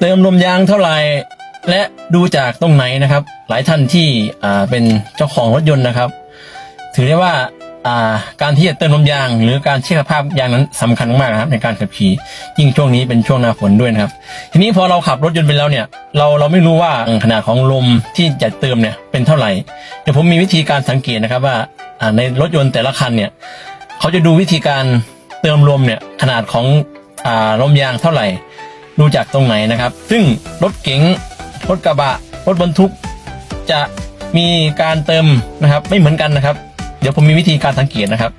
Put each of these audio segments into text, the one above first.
เติมลมยางเท่าไหร่และดูจากตรงไหนนะครับ หลายท่านที่อ่าเป็นเจ้าของรถยนต์นะครับ ถือได้ว่าอ่าการที่จะเติมลมยาง หรือการเช็คสภาพยางนั้นสำคัญมากนะครับ ในการขับขี่ยิ่งช่วงนี้เป็นช่วงหน้าฝนด้วยนะครับ ทีนี้พอเราขับรถยนต์ไปแล้วเนี่ย เราเราไม่รู้ว่าขนาดของลมที่จะเติมเนี่ยเป็นเท่าไหร่เดี๋ยวผมมีวิธีการสังเกตนะครับว่าอ่าในรถยนต์แต่ละคันเนี่ยเขาจะดูวิธีการเติมลมเนี่ยขนาดของอ่าลมยางเท่าไหร่ ดูจากตรงไหนนะครับ ซึ่งรถเก๋งรถกระบะรถบรรทุก จะมีการเติมนะครับ ไม่เหมือนกันนะครับ เดี๋ยวผมมีวิธีการสังเกตนะครับ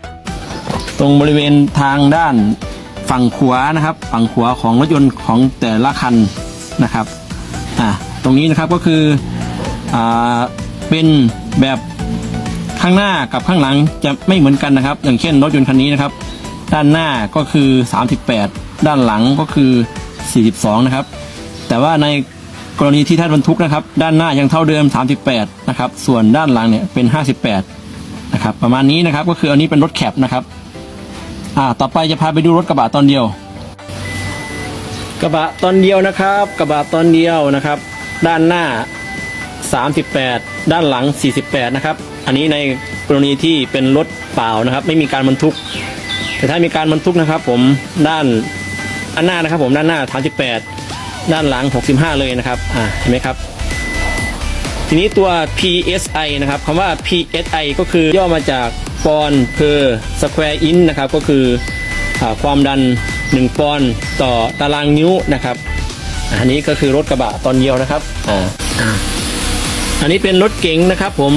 ตรงบริเวณทางด้านฝั่งขวานะครับ ฝั่งขวาของรถยนต์ของแต่ละคันนะครับอ่าตรงนี้นะครับก็คืออ่าเป็นแบบข้างหน้ากับข้างหลังจะไม่เหมือนกันนะครับ อย่างเช่นรถยนต์คันนี้นะครับ ด้านหน้าก็คือ 38 ด้านหลังก็คือ 42 นะครับ แต่ว่าในกรณีที่ท่านบรรทุกนะครับ ด้านหน้ายังเท่าเดิม 38 นะครับ ส่วนด้านหลังเนี่ยเป็น 58 นะครับ ประมาณนี้นะครับก็คืออันนี้เป็นรถแคปนะครับอ่าต่อไปจะพาไปดูรถกระบะตอนเดียว กระบะตอนเดียวนะครับ กระบะตอนเดียวนะครับ ด้านหน้า 38 ด้านหลัง 48 นะครับ อันนี้ในกรณีที่เป็นรถเปล่านะครับ ไม่มีการบรรทุก แต่ถ้ามีการบรรทุกนะครับ ผมด้าน อันหน้านะครับผมด้านหน้า 38 ด้านหลัง 65 เลยนะครับอ่าเห็นไหมครับ ทีนี้ตัว PSI นะครับคำว่า PSI ก็คือย่อมาจากปอนด์เพอร์สแควร์อินนะครับก็คืออาความดัน 1 ปอนด์ต่อตารางนิ้วนะครับ อันนี้ก็คือรถกระบะตอนเดียวนะครับอ่าอ่าอันนี้เป็นรถเก๋งนะครับผม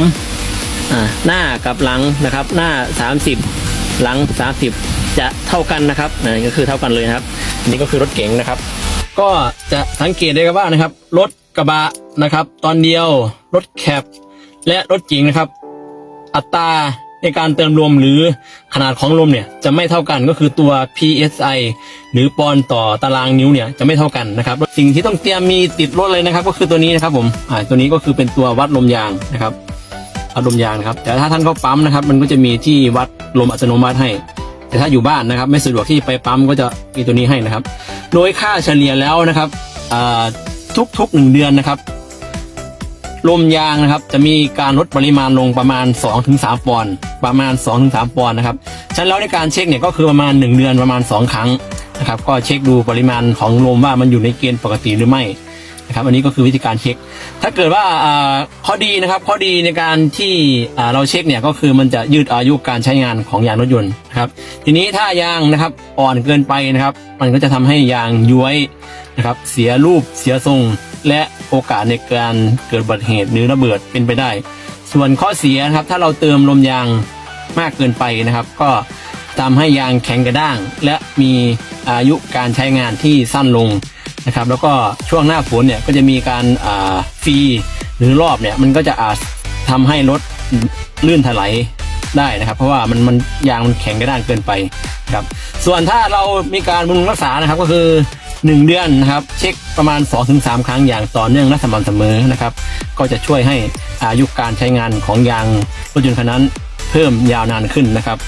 อ่าหน้ากับหลังนะครับ หน้า 30 หลัง 30 จะเท่ากันนะครับนั่นก็คือเท่ากันเลยนะครับอันนี้ก็คือรถเก๋งนะครับ ก็จะสังเกตได้ครับว่านะครับ รถกระบะนะครับ ตอนเดียวรถแคปและรถเก๋งนะครับ อัตราในการเติมลมหรือขนาดของลมเนี่ยจะไม่เท่ากันก็คือตัว PSI หรือปอนด์ต่อตารางนิ้วเนี่ยจะไม่เท่ากันนะครับ สิ่งที่ต้องเตรียมมีติดรถเลยนะครับ ก็คือตัวนี้นะครับผมอ่าตัวนี้ก็คือเป็นตัววัดลมยางนะครับวัดลมยางนะครับ แต่ถ้าท่านเข้าปั๊มนะครับ มันก็จะมีที่วัดลมอัตโนมัติให้ แต่ถ้าอยู่บ้านนะครับ ไม่สะดวกที่ไปปั๊มก็จะมีตัวนี้ให้นะครับ โดยค่าเฉลี่ยแล้วนะครับทุกๆหนึ่งเดือนนะครับลมยางนะครับ จะมีการลดปริมาณลงประมาณ 2-3 ปอนด์ประมาณ 2-3 ปอนด์นะครับฉะนั้นแล้วในการเช็คเนี่ยก็คือประมาณ 1 เดือนประมาณ 2 ครั้งนะครับ ก็เช็คดูปริมาณของลมว่ามันอยู่ในเกณฑ์ปกติหรือไม่ นะครับ อันนี้ก็คือวิธีการเช็ค ถ้าเกิดว่าข้อดีนะครับ ข้อดีในการที่เราเช็คเนี่ยก็คือมันจะยืดอายุการใช้งานของยางรถยนต์นะครับ ทีนี้ถ้ายางนะครับอ่อนเกินไปนะครับ มันก็จะทำให้ยางย้วยนะครับ เสียรูปเสียทรง และโอกาสในการเกิดอุบัติเหตุหรือระเบิดเป็นไปได้ ส่วนข้อเสียนะครับ ถ้าเราเติมลมยางมากเกินไปนะครับ ก็ทำให้ยางแข็งกระด้าง และมีอายุการใช้งานที่สั้นลง นะครับ แล้วก็ช่วงหน้าฝนเนี่ยก็จะมีการฟรีหรือรอบเนี่ยมันก็จะอาจทำให้รถลื่นถลายได้นะครับ เพราะว่ามันมันยางมันแข็งกระด้างเกินไปครับ ส่วนถ้าเรามีการบำรุงรักษานะครับก็คือ 1 เดือนนะครับ เช็คประมาณ 2-3 ครั้งอย่างต่อเนื่องและสม่ำเสมอนะครับ ก็จะช่วยให้อายุการใช้งานของยางรถยนต์คันนั้น เพิ่มยาวนานขึ้นนะครับ